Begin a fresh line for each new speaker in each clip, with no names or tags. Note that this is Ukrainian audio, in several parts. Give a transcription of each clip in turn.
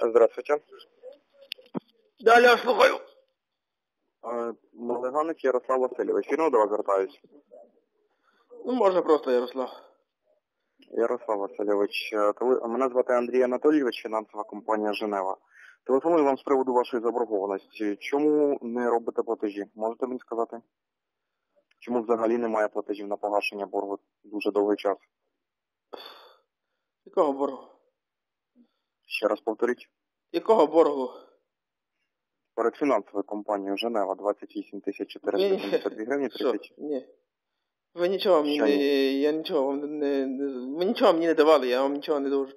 Здравствуйте.
Далі я слухаю.
Малиганик Ярослав Васильович. Вірно до вас звертаюсь.
Ну, можна просто Ярослав.
Ярослав Васильович, е, мене звати Андрій Анатолійович, фінансова компанія Женева. Телефоную вам з приводу вашої заборгованості. Чому не робите платежі? Можете мені сказати? Чому взагалі немає платежів на погашення боргу дуже довгий час?
Якого боргу?
Ще раз повторіть.
Якого боргу?
Перед фінансовою компанією Женева 28 тисяч 472 гривні
Що?
30.
Ні. Ви нічого мені не... Я нічого вам не. Ви нічого мені не давали, я вам нічого не дуже.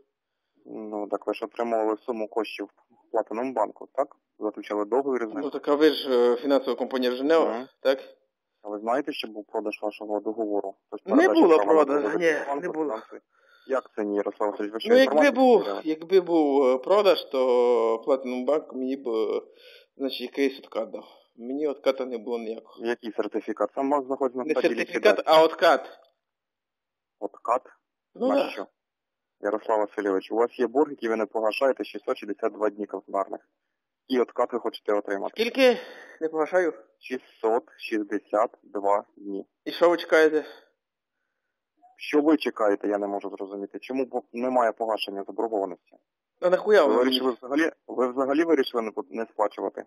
Ну, так ви ж отримували суму коштів в платиному банку, так? Заключали договір з ним.
Ну так а ви ж е, фінансова компанія Женева,
Мгм.
так?
А ви знаєте, що був продаж вашого договору? Тобто
Не було продажу, ні, не було.
фінансової. Як це ні, Ярослав Васильович?
Ну якби був, якби був е, продаж, то платному банку мені б, е, значить, якийсь откат дав. Мені отката не було ніякого.
Який сертифікат? Сам вас знаходиться на
Не
стадії
сертифікат,
ліквідації.
а откат.
Откат?
Ну
на
да.
що? Ярослав Васильович, у вас є борг, який ви не погашаєте 662 дні календарних. І откат ви хочете отримати.
Скільки? Не погашаю.
662 дні.
І що ви чекаєте?
Що ви чекаєте, я не можу зрозуміти. Чому немає погашення заборгованості?
А нахуя
Ви
ви
вирішили взагалі, ви взагалі вирішили не, не сплачувати?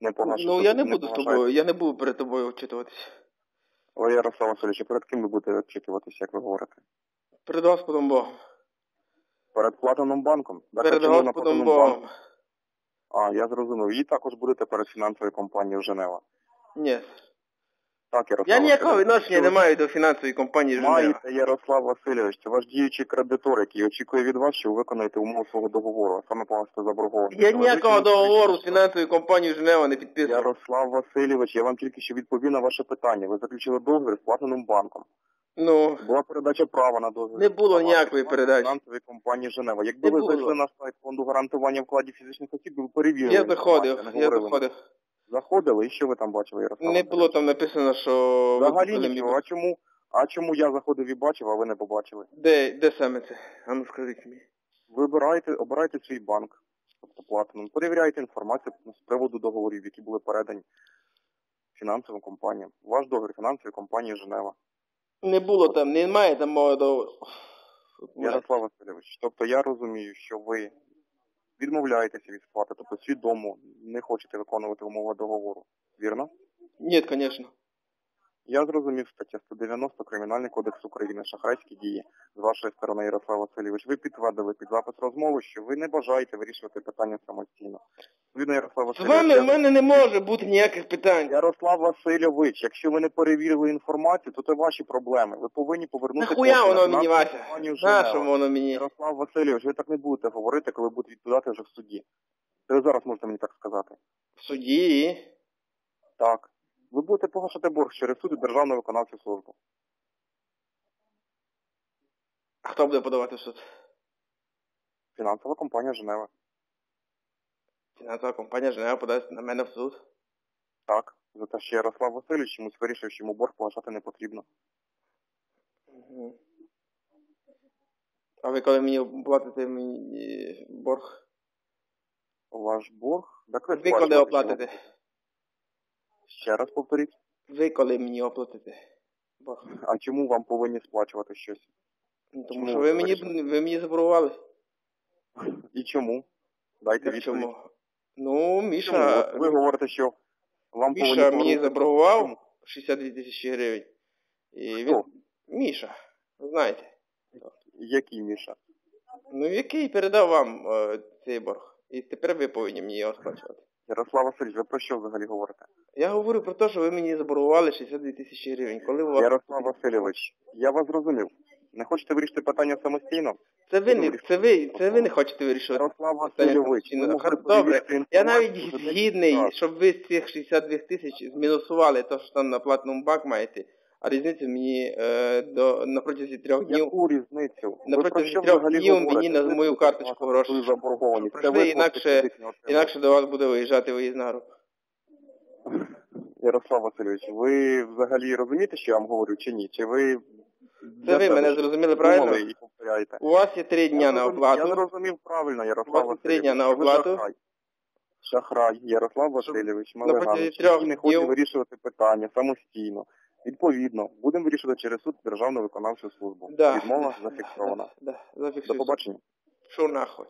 Не погашати?
Ну я не буду з тобою, я не буду перед тобою очитуватися.
Ви, Ярослав Васильович, перед ким ви будете відчитуватися, як ви говорите?
Перед Господом Богом.
Перед платинним банком? Так,
Перед Господом? Богом.
А, я зрозумів. І також будете перед фінансовою компанією Женева.
Ні.
Так, Ярослав
Я ніякого відношення не маю до фінансової компанії Женева.
Маєте, Ярослав Васильович, це ваш діючий кредитор, який очікує від вас, що ви виконаєте умови свого договору, а саме погасите заборгованість.
Я ніякого договору з фінансовою компанією Женева не підписував.
Ярослав Васильович, я вам тільки що відповів на ваше питання. Ви заключили договір з платиним банком.
Ну,
Була передача права на договір.
Не було ніякої передачі.
Фінансової компанії Женева. Якби
Не
ви
було.
зайшли на сайт фонду гарантування вкладів фізичних осіб, ви перевірили.
я
інформацію,
заходив,
не
я
говорили.
заходив.
Заходили, і що ви там бачили, Ярослав?
Не було там написано, що...
Взагалі
купили
нічого. А чому, а чому я заходив і бачив, а ви не побачили?
Де, де саме це? А ну скажіть мені.
Вибирайте, обирайте свій банк, тобто платинум, перевіряйте інформацію з приводу договорів, які були передані фінансовим компаніям. Ваш договір фінансової компанії Женева.
Не було там, немає там мого договору.
Ярослав Васильович, тобто я розумію, що ви відмовляєтеся від сплати, тобто свідомо не хочете виконувати умови договору. Вірно?
Ні, звісно.
Я зрозумів стаття 190 Кримінальний кодекс України, шахрайські дії з вашої сторони, Ярослав Васильович. Ви підтвердили під запис розмови, що ви не бажаєте вирішувати питання самостійно. Відповідно, Ярослав
З вами
я-
в мене не може бути ніяких питань.
Ярослав Васильович, якщо ви не перевірили інформацію, то це ваші проблеми. Ви повинні повернути
Нахуя воно мені, Вася? Нащо воно мені?
Ярослав Васильович, ви так не будете говорити, коли будете відповідати вже в суді. Це ви зараз можете мені так сказати.
В суді.
Так. Ви будете погашати борг через суд і Державну виконавчу службу.
А хто буде подавати в суд?
Фінансова компанія Женева.
Фінансова компанія Женева подасть на мене в суд.
Так. За те, що Ярослав Васильович чомусь вирішив, що йому борг погашати не потрібно.
А ви коли мені платите мені борг?
Ваш борг? Так ви
коли оплатите?
Ще раз повторіть.
Ви коли мені оплатите борг?
А чому вам повинні сплачувати щось?
Ну, тому
Чому
що
ви
мені,
вирішили?
ви мені заборгували.
І чому? Дайте
Як
відповідь.
чому? Ну,
Чому?
Міша,
От ви говорите, що вам
Міша
повинні
мені
повернути-
заборгував 62 тисячі гривень. І
Хто?
він... Міша, ви знаєте.
Який Міша?
Ну, який передав вам е, цей борг. І тепер ви повинні мені його сплачувати.
Ярослав Васильович, ви про що взагалі говорите?
Я говорю про те, що ви мені заборгували 62 тисячі гривень. Коли у вас...
Ярослав Васильович, я вас зрозумів. Не хочете вирішити питання самостійно?
Це ви не це ви це ви не хочете вирішувати.
Ярослав Васильович, ви
Добре, я навіть згідний, щоб ви з цих 62 тисяч змінусували те, що там на платному бак маєте, а різницю мені е, до на протязі трьох днів.
Яку різницю?
На протязі трьох днів мені на мою карточку гроші
заборговані.
Прийшли, інакше, інакше до вас буде виїжджати виїзна група.
Ярослав Васильович, ви взагалі розумієте, що я вам говорю, чи ні? Чи ви
це ви мене зрозуміли правильно? У вас є три дня на
оплату. Я зрозумів правильно, Ярослав Васильович.
У вас є три дня на оплату.
Шахрай Ярослав Васильович, малега, не хоче вирішувати питання самостійно. Відповідно, будемо вирішувати через суд державну виконавчу службу.
Да,
Відмова зафіксована.
Да, да,
да,
До
побачення.
Що нахуй?